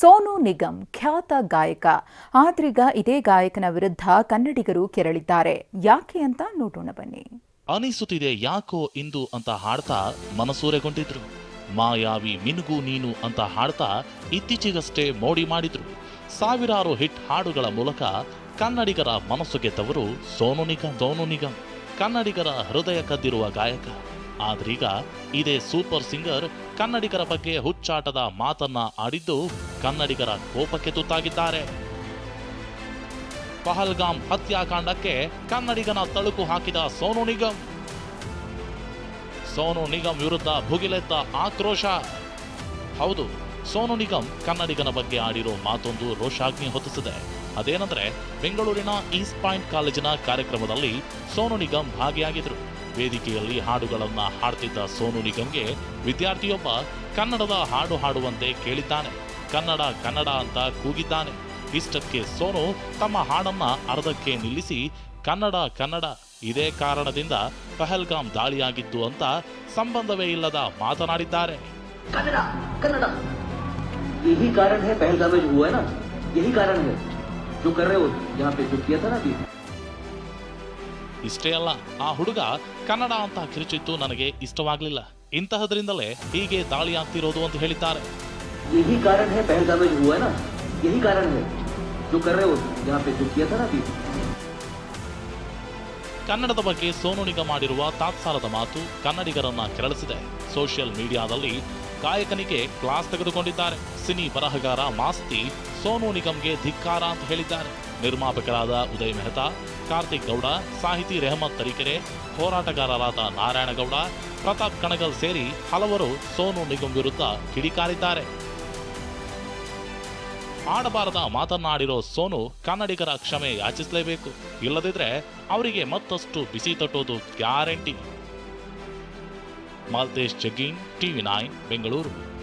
ಸೋನು ನಿಗಮ್ ಖ್ಯಾತ ಗಾಯಕ. ಆದ್ರೀಗ ಇದೇ ಗಾಯಕನ ವಿರುದ್ಧ ಕನ್ನಡಿಗರು ಕೆರಳಿದ್ದಾರೆ. ಯಾಕೆ ಅಂತ ನೋಡೋಣ ಬನ್ನಿ. ಅನಿಸುತ್ತಿದೆ ಯಾಕೋ ಇಂದು ಅಂತ ಹಾಡ್ತಾ ಮನಸೂರೆಗೊಂಡಿದ್ರು. ಮಾಯಾವಿ ಮಿನುಗು ನೀನು ಅಂತ ಹಾಡ್ತಾ ಇತ್ತೀಚೆಗಷ್ಟೇ ಮೋಡಿ ಮಾಡಿದ್ರು. ಸಾವಿರಾರು ಹಿಟ್ ಹಾಡುಗಳ ಮೂಲಕ ಕನ್ನಡಿಗರ ಮನಸ್ಸು ಗೆದ್ದವರು ಸೋನು ನಿಗಮ್ ಸೋನು ನಿಗಮ್. ಕನ್ನಡಿಗರ ಹೃದಯ ಕದ್ದಿರುವ ಗಾಯಕ. ಆದ್ರೀಗ ಇದೇ ಸೂಪರ್ ಸಿಂಗರ್ ಕನ್ನಡಿಗರ ಬಗ್ಗೆ ಹುಚ್ಚಾಟದ ಮಾತನ್ನ ಆಡಿದ್ದು ಕನ್ನಡಿಗರ ಕೋಪಕ್ಕೆ ತುತ್ತಾಗಿದ್ದಾರೆ. ಪಹಲ್ಗಾಮ್ ಹತ್ಯಾಕಾಂಡಕ್ಕೆ ಕನ್ನಡಿಗನ ತಳುಕು ಹಾಕಿದ ಸೋನು ನಿಗಮ್. ಸೋನು ನಿಗಮ್ ವಿರುದ್ಧ ಭುಗಿಲೆತ್ತ ಆಕ್ರೋಶ. ಹೌದು, ಸೋನು ನಿಗಮ್ ಕನ್ನಡಿಗನ ಬಗ್ಗೆ ಆಡಿರೋ ಮಾತೊಂದು ರೋಷಾಗ್ನಿ ಹೊತ್ತಿಸಿದೆ. ಅದೇನೆಂದ್ರೆ, ಬೆಂಗಳೂರಿನ ಈಸ್ಟ್ ಪಾಯಿಂಟ್ ಕಾಲೇಜಿನ ಕಾರ್ಯಕ್ರಮದಲ್ಲಿ ಸೋನು ನಿಗಮ್ ಭಾಗಿಯಾಗಿದ್ರು. ವೇದಿಕೆಯಲ್ಲಿ ಹಾಡುಗಳನ್ನ ಹಾಡ್ತಿದ್ದ ಸೋನು ನಿಗಮ್ಗೆ ವಿದ್ಯಾರ್ಥಿಯೊಬ್ಬ ಕನ್ನಡದ ಹಾಡು ಹಾಡುವಂತೆ ಕೇಳಿದ್ದಾನೆ ಕನ್ನಡ ಕನ್ನಡ ಅಂತ ಕೂಗಿದ್ದಾನೆ ಇಷ್ಟಕ್ಕೆ ಸೋನು ತಮ್ಮ ಹಾಡನ್ನ ಅರ್ಧಕ್ಕೆ ನಿಲ್ಲಿಸಿ ಕನ್ನಡ ಕನ್ನಡ ಇದೇ ಕಾರಣದಿಂದ ಪಹಲ್ಗಾಮ್ ದಾಳಿಯಾಗಿದ್ದು ಅಂತ ಸಂಬಂಧವೇ ಇಲ್ಲದ ಮಾತನಾಡಿದ್ದಾರೆ कन्नड़ा कन्नड़ा यही कारण है पहलगाम में जो हुआ है ना यही कारण है जो कर रहे हो यहाँ पे जो किया था ना अभी ಇಷ್ಟೇ ಅಲ್ಲ ಆ ಹುಡುಗ ಕನ್ನಡ ಅಂತ ಕಿರುಚಿತ್ತು ನನಗೆ ಇಷ್ಟವಾಗ್ಲಿಲ್ಲ ಇಂತಹದ್ರಿಂದಲೇ ಹೀಗೆ ದಾಳಿ ಆಗ್ತಿರೋದು ಅಂತ ಹೇಳಿದ್ದಾರೆ यही कारण है पहलगाम में जो हुआ है ना यही कारण है जो कर रहे हो यहाँ पे जो किया था ना अभी ಕನ್ನಡದ ಬಗ್ಗೆ ಸೋನು ನಿಗಮ್ ಮಾಡಿರುವ ತಾತ್ಸಾರದ ಮಾತು ಕನ್ನಡಿಗರನ್ನ ಕೆರಳಿಸಿದೆ ಸೋಷಿಯಲ್ ಮೀಡಿಯಾದಲ್ಲಿ ಗಾಯಕನಿಗೆ ಕ್ಲಾಸ್ ತೆಗೆದುಕೊಂಡಿದ್ದಾರೆ ಸಿನಿ ಬರಹಗಾರ ಮಾಸ್ತಿ ಸೋನು ನಿಗಮ್ಗೆ ಧಿಕ್ಕಾರ ಅಂತ ಹೇಳಿದ್ದಾರೆ. ನಿರ್ಮಾಪಕರಾದ ಉದಯ್ ಮೆಹ್ತಾ, ಕಾರ್ತಿಕ್ ಗೌಡ, ಸಾಹಿತಿ ರೆಹಮತ್ ತರೀಕೆರೆ, ಹೋರಾಟಗಾರರಾದ ನಾರಾಯಣಗೌಡ ಪ್ರತಾಪ್ ಕಣಗಲ್ ಸೇರಿ ಹಲವರು ಸೋನು ನಿಗಮ್ ವಿರುದ್ಧ ಕಿಡಿಕಾರಿದ್ದಾರೆ. ಆಡಬಾರದ ಮಾತನಾಡಿರೋ ಸೋನು ಕನ್ನಡಿಗರ ಕ್ಷಮೆ ಯಾಚಿಸಲೇಬೇಕು. ಇಲ್ಲದಿದ್ರೆ ಅವರಿಗೆ ಮತ್ತಷ್ಟು ಬಿಸಿ ತಟ್ಟೋದು guarantee. Malthesh Jaggin TV nine, Bengaluru.